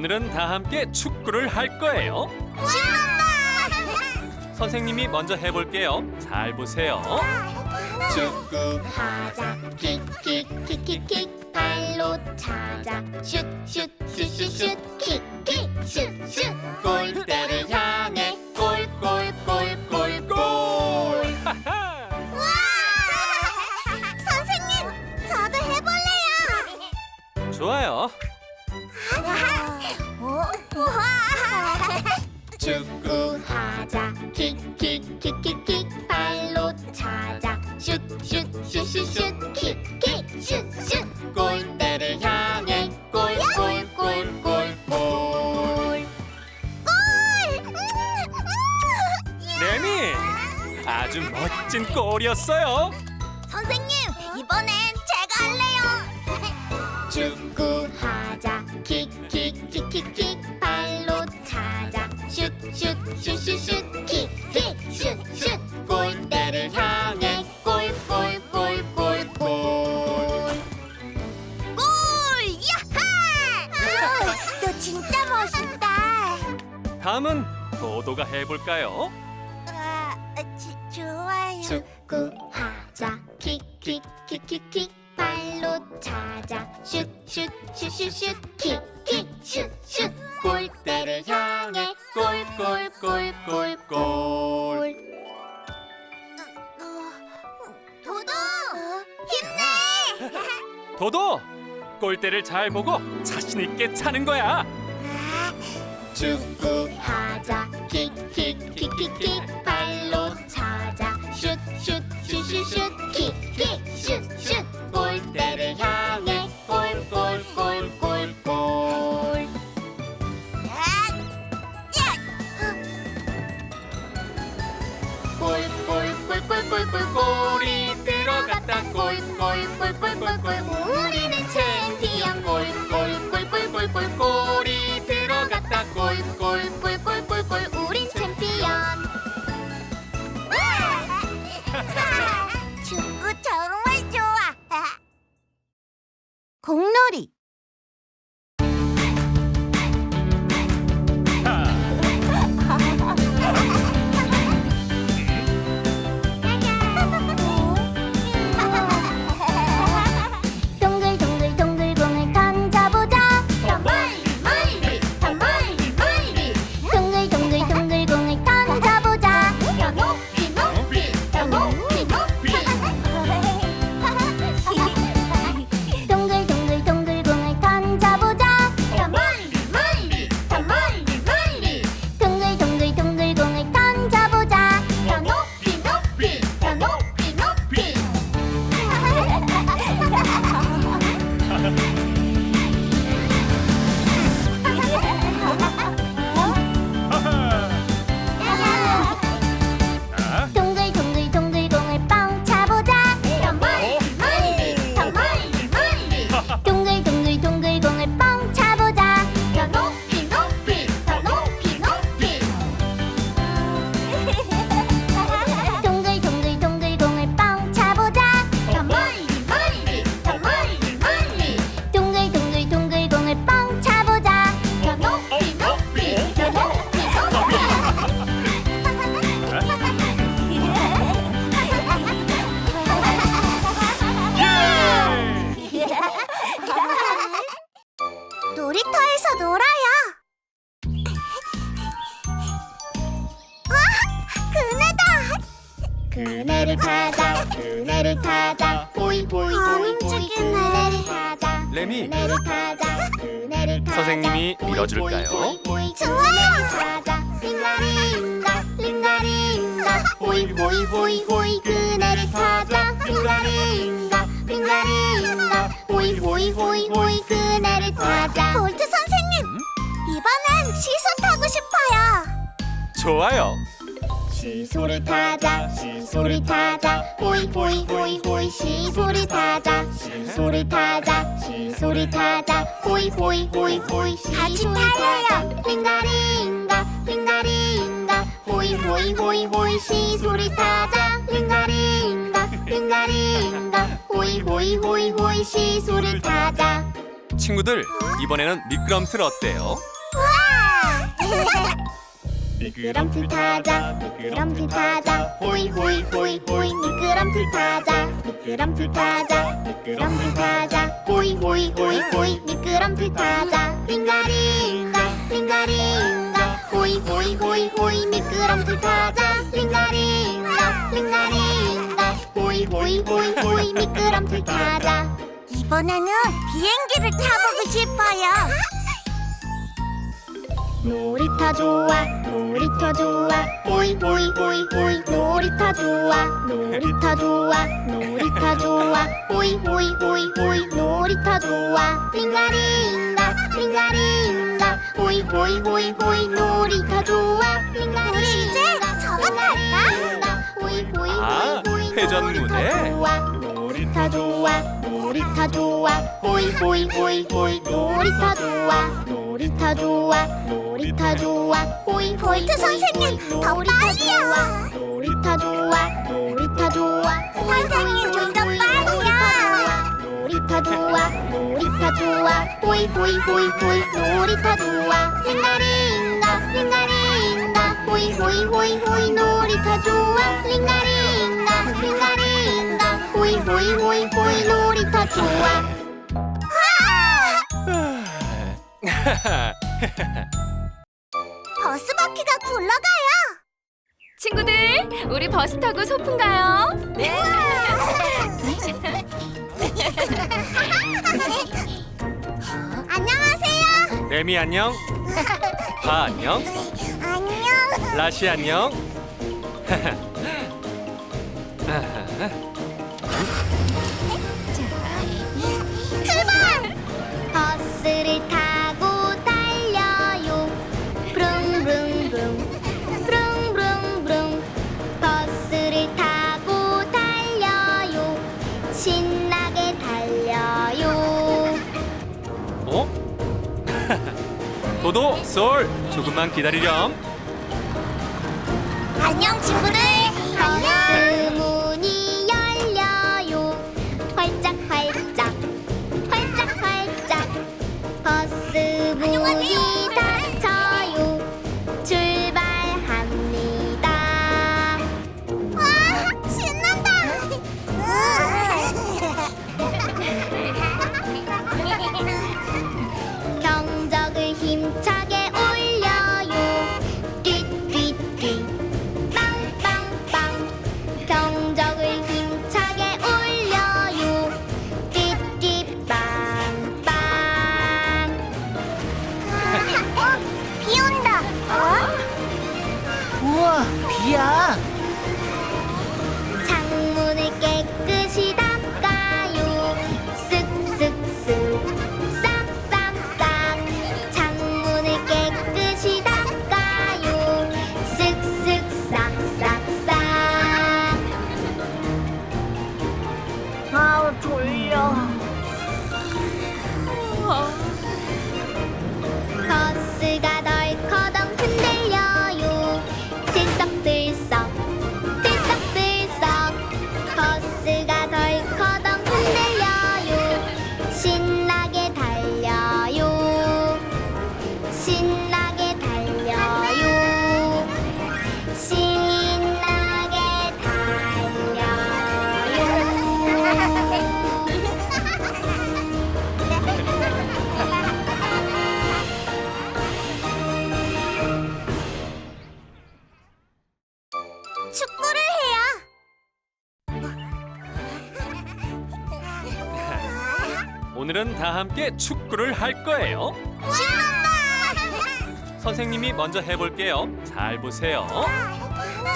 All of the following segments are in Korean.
오늘은 다 함께 축구를 할 거예요. 신난다! 선생님이 먼저 해볼게요. 잘 보세요. 축구 하자 킥킥킥킥킥 발로 차자 슛슛슛슛슛 킥 축구하자. 킥킥킥킥킥. 발로 차자. 슛슛슛슛슛. 킥킥슛슛. 골대를 향해. 골골골골골. 골! 레미, 아주 멋진 골이었어요. 다음은 도도가 해볼까요? 아, 좋아요. 축구하자. 킥킥킥킥킥. 발로 차자. 슛슛슛슛슛. 킥킥슛슛. 골대를 향해. 골골골골골. 도도! 힘내! 도도, 골대를 잘 보고 자신 있게 차는 거야. 축구하자. 킥킥킥킥킥. 발로 차자. 슛슛슛슛슛. 킥킥 슛슛. 골대를 향해. 골골골골골 골골골골골골 골 Woody. 레미. 그네를 타자, 그네를 타자. 선생님이 밀어줄까요? 좋아요. 타자, 링가링가, 링가링가, 보이 보이 보이 보이 그네를 타자. 링가링가, 링가링가, 보이 보이 보이 보이 그네를 타자. 볼트 선생님, 이번엔 시소 타고 싶어요. 좋아요. 시소를 타자 시소를 타자 보이 보이 보이 보이 시소를 타자 시소를 타자 시소를 타자 보이 보이 보이 보이 시소를 타자 링가링가 링가링가 보이 보이 보이 보이 시소를 타자 링가링가 링가링가 보이 보이 보이 보이 시소를 타자 친구들 이번에는 미끄럼틀 어때요? 미끄럼틀 타자 미끄럼틀 타자 호이 호이 호이 호이 미끄럼틀 타자 미끄럼틀 타자 미끄럼틀 타자 호이 호이 호이 호이 미끄럼틀 타자 링가링가 링가링가 호이 호이 호이 호이 미끄럼틀 타자 링가링가 링가링가 호이 호이 호이 호이 미끄럼틀 타자 이번에는 비행기를 타보고 싶어요. 놀이터 좋아 놀이터 좋아 호이 호이 호이 호이 놀이터 좋아 놀이터 좋아 놀이터 좋아 호이 호이 호이 호이 놀이터 좋아 링가링가 링가링가 호이 호이 호이 호이 놀이터 좋아 링가링가 우리 이제 탈까? 링가링가 호이 호이 아, 호이 호이 회전 놀이터 무대? 좋아 놀이터 좋아 놀이터 좋아 호이 호이 호이 호이 놀이터 좋아 놀이터 좋아 놀이터 좋아. 호이 호이 볼트 선생님, 더 놀이터 빨리요. 좋아. 놀이터 좋아 놀이터 좋아. 호이, 선생님, 좀더 호이, 빨리요. 놀이터 좋아 놀이터 좋아 호이 호이 호이 호이. 놀이터 좋아. 링가링가 링가링가. 호이 호이 호이 호이. 놀이터 좋아. 링가링가 링가링가. 호이 호이 호이 호이. 놀이터 좋아 버스 바퀴가 굴러가요. 친구들, 우리 버스 타고 소풍 가요. 네. 안녕하세요. 레미 안녕 바 안녕 안녕. 라시 안녕 도도 솔 조금만 기다리렴 안녕 친구들. 오늘은 다 함께 축구를 할 거예요. 신난다. 선생님이 먼저 해볼게요. 잘 보세요.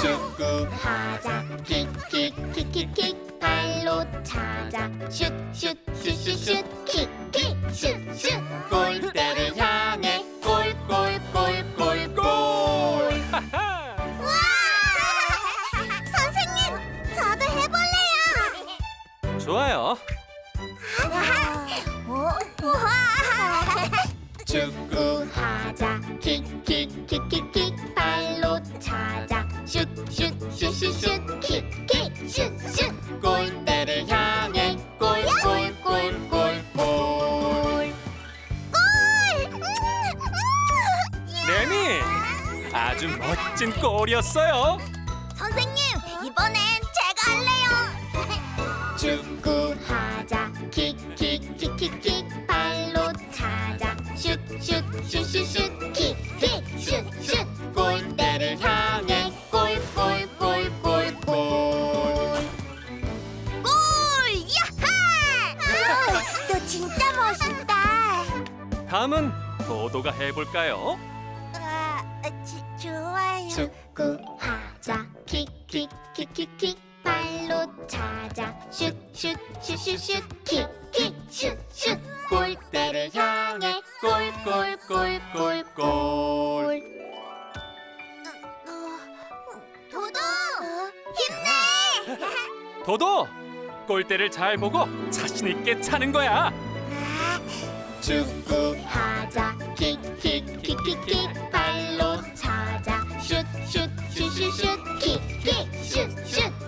축구 하자. 킥킥킥킥킥. 발로 차자. 슛슛슛슛슛 킥 킥킥킥 발로 찾아 슛슛슛슛슛 킥킥슛슛. 골대를 향해 골골골골골. 음, 음, 음. 레미 아주 멋진 골이었어요. 선생님 이번엔 제가 할래요. 축구하자. 킥킥킥킥킥. 발로 찾아 슛슛슛슛슛. 다음은 도도가 해볼까요? 아, 지, 좋아요. 축구하자. 킥킥킥킥킥. 발로 차자. 슛슛슛슛슛. 킥킥슛슛. 골대를 향해. 골골골골골. 도도, 힘내! 도도! 골대를 잘 보고 자신 있게 차는 거야. 축구하자. 킥킥킥킥킥. 발로 차자. 슛 슛 슛 슛 슛. 킥킥 슛슛.